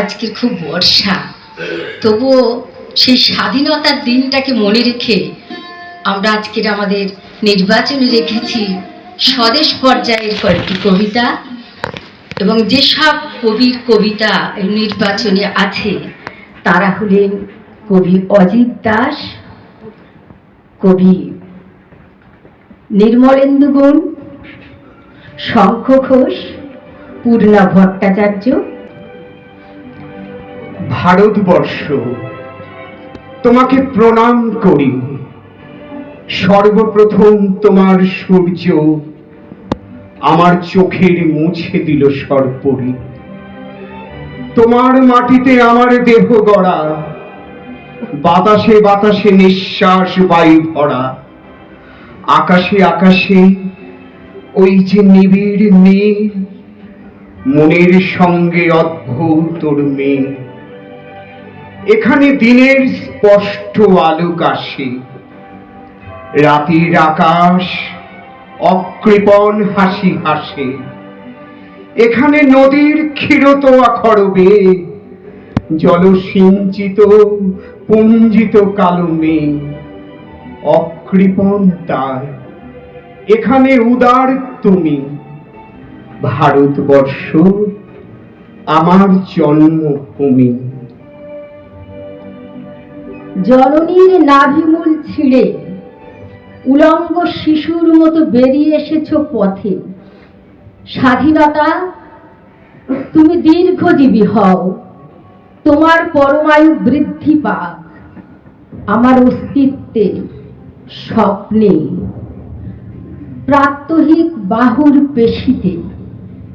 আজকের খুব বর্ষা। তবুও সেই স্বাধীনতার দিনটাকে মনে রেখে আমরা আজকের আমাদের নির্বাচনে রেখেছি। স্বদেশ পর্যায়ের কয়েকটি কবিতা এবং যেসব কবির কবিতা নির্বাচনে আছে, তারা হলেন কবি অজিত দাস, কবি নির্মলেন্দু গুণ, শঙ্খ ঘোষ, পূর্ণা ভট্টাচার্য ভারতবর্ষ, তোমাকে প্রণাম করি। সর্বপ্রথম তোমার সূর্য আমার চোখের মুছে দিল সর্পরি। তোমার মাটিতে আমার দেহ গড়া, বাতাসে বাতাসে নিঃশ্বাস বায়ু ভরা। আকাশে আকাশে ওই যে নিবিড় নীল, মনের সঙ্গে অদ্ভুত ওর মেয়ে এখানে দিনের স্পষ্ট আলোক আসে রাতের আকাশ অকৃপণ হাসি হাসে। এখানে নদীর ক্ষীরতোয়া খরবে জলসিঞ্চিত, পুঞ্জিত কালো মেঘ, অকৃপণ তার। এখানে উদার তুমি, ভারতবর্ষ, আমার জন্মভূমি। জননীর নাভিমূল ছিঁড়ে। উলঙ্গ শিশুর মতো বেরিয়ে এসেছ পথে। স্বাধীনতা, তুমি দীর্ঘজীবী হও। তোমার পরমায়ু বৃদ্ধি পাক। আমার অস্তিত্বে স্বপ্নে। প্রাত্যহিক বাহুর পেশিতে,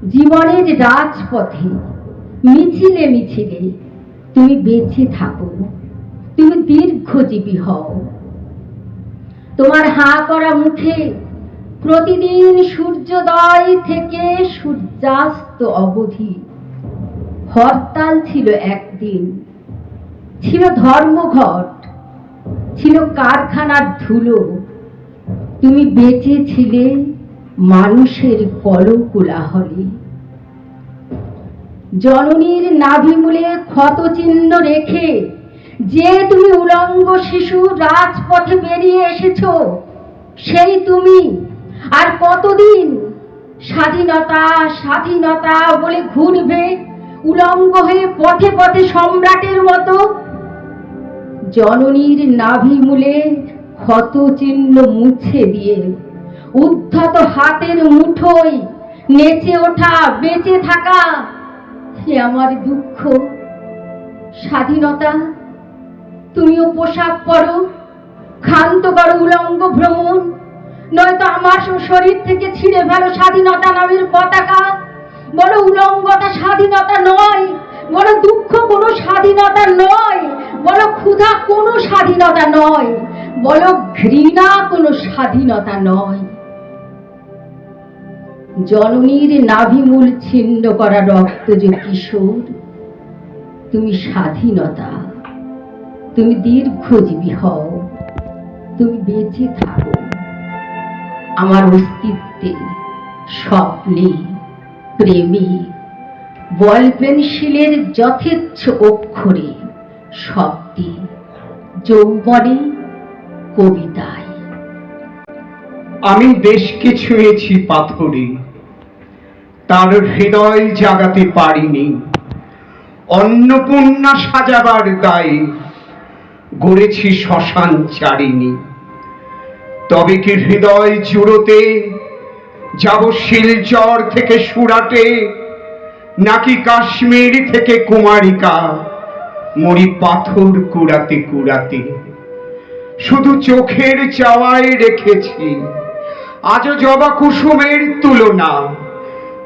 জীবনের রাজপথে, মিছিলে মিছিলে তুমি বেঁচে থাকো। তুমি দীর্ঘজীবী হও। তোমার হাঁ করা মুখে প্রতিদিন সূর্যোদয় থেকে সূর্যাস্ত অবধি। হরতাল ছিল একদিন। ছিল ধর্মঘট। ছিল কারখানার ধুলো। তুমি বেঁচে ছিলে মানুষের কলকুলাহলে জননীর নাভিমূলে ক্ষত চিহ্ন রেখে যে তুমি উলঙ্গ শিশু রাজপথে বেরিয়ে এসেছ, সেই তুমি। আর কতদিন স্বাধীনতা স্বাধীনতা বলে ঘুরবে উলঙ্গ হয়ে পথে পথে সম্রাটের মতো? জননীর নাভিমূলে ক্ষত চিহ্ন মুছে দিয়ে উদ্ধত হাতের মুঠোয় নেচে ওঠা, বেঁচে থাকা, হে আমার দুঃখ, স্বাধীনতা তুমিও পোশাক পরো, ক্ষান্ত করো উলঙ্গ ভ্রমণ। নয়তো আমার শরীর থেকে ছিঁড়ে ফেলো স্বাধীনতা নামের পতাকা। বলো উলঙ্গতা স্বাধীনতা নয়, বলো দুঃখ কোনো স্বাধীনতা নয়, বলো ক্ষুধা কোনো স্বাধীনতা নয়, বলো ঘৃণা কোনো স্বাধীনতা নয়। জননীর নাভিমূল ছিন্ন করা রক্ত যে কিশোর, তুমি স্বাধীনতা। তুমি দীর্ঘজীবী হও, তুমি বেঁচে থাকো। আমার অস্তিত্বে স্বপ্নে প্রেমে। বল পেন্সিলের যথেচ্ছ অক্ষরে শব্দে যৌবনে কবিতায়। আমি দেশকে ছুঁয়েছি পাথরে, তার হৃদয় জাগাতে পারিনি। অন্নপূর্ণা সাজাবার দায়ে গড়েছি শ্মশান চারিনি তবে কি হৃদয় জুড়োতে যাব শিলচর থেকে সুরাটে, নাকি কাশ্মীর থেকে কুমারিকা? মরি পাথর কুড়াতে কুড়াতে। শুধু চোখের চাওয়ায় রেখেছি, আজও জবা কুসুমের তুলনা।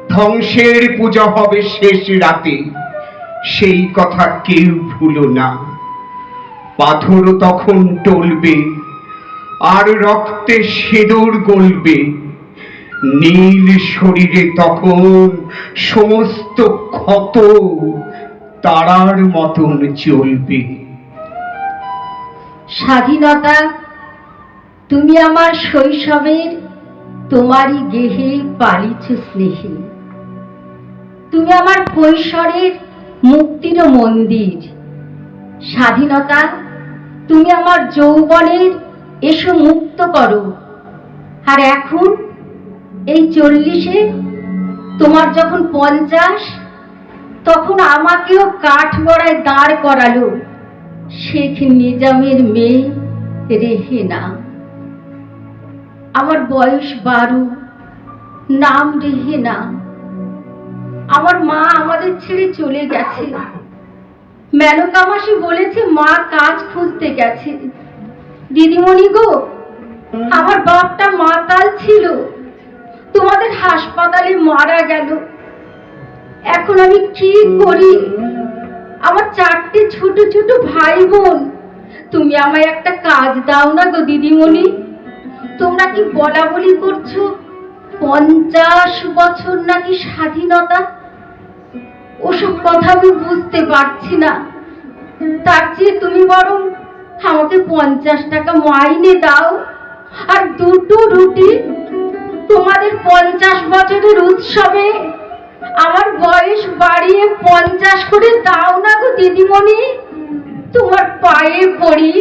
ধ্বংসের পূজা হবে শেষ রাতে, সেই কথা কেউ ভুলো না। পাথর তখন টলবে, আর রক্তে সিঁদুর গলবে। নীল শরীরে তখন সমস্ত ক্ষত তারার মতন চলবে। স্বাধীনতা, তুমি আমার শৈশবের তোমারই গেহে পালিছ স্নেহে। তুমি আমার কৈশোরের মুক্তিরও মন্দির। স্বাধীনতা তুমি আমার যৌবনের এসো মুক্ত করো। আর এখন এই চল্লিশে তোমার যখন পঞ্চাশ, তখন আমাকেও কাঠ গড়ায় দাঁড় করালো। শেখ নিজামের মেয়ে রেহেনা। আমার বয়স বারো, নাম রেহেনা। আমার মা আমাদের ছেড়ে চলে গেছে। মেনকা মাসি বলেছে মা কাজ খুঁজতে গেছে। দিদিমণি গো, আমার বাপটা মাতাল ছিল। তোমাদের হাসপাতালে মারা গেল। এখন আমি কি করি? আমার চারটে ছোট ছোট ভাই বোন তুমি আমায় একটা কাজ দাও না গো দিদিমণি। তোমরা কি বলা বলি করছ? পঞ্চাশ বছর নাকি স্বাধীনতা? ওসব কথা আমি বুঝতে পারছি না। তার চেয়ে তুমি বরং আমাকে পঞ্চাশ টাকা মাইনে দাও। আর দুটো রুটি তোমাদের পঞ্চাশ বছরের উৎসবে। আমার বয়স বাড়িয়ে পঞ্চাশ করে দাও না গো দিদিমণি। তোমার পায়ে পড়ি।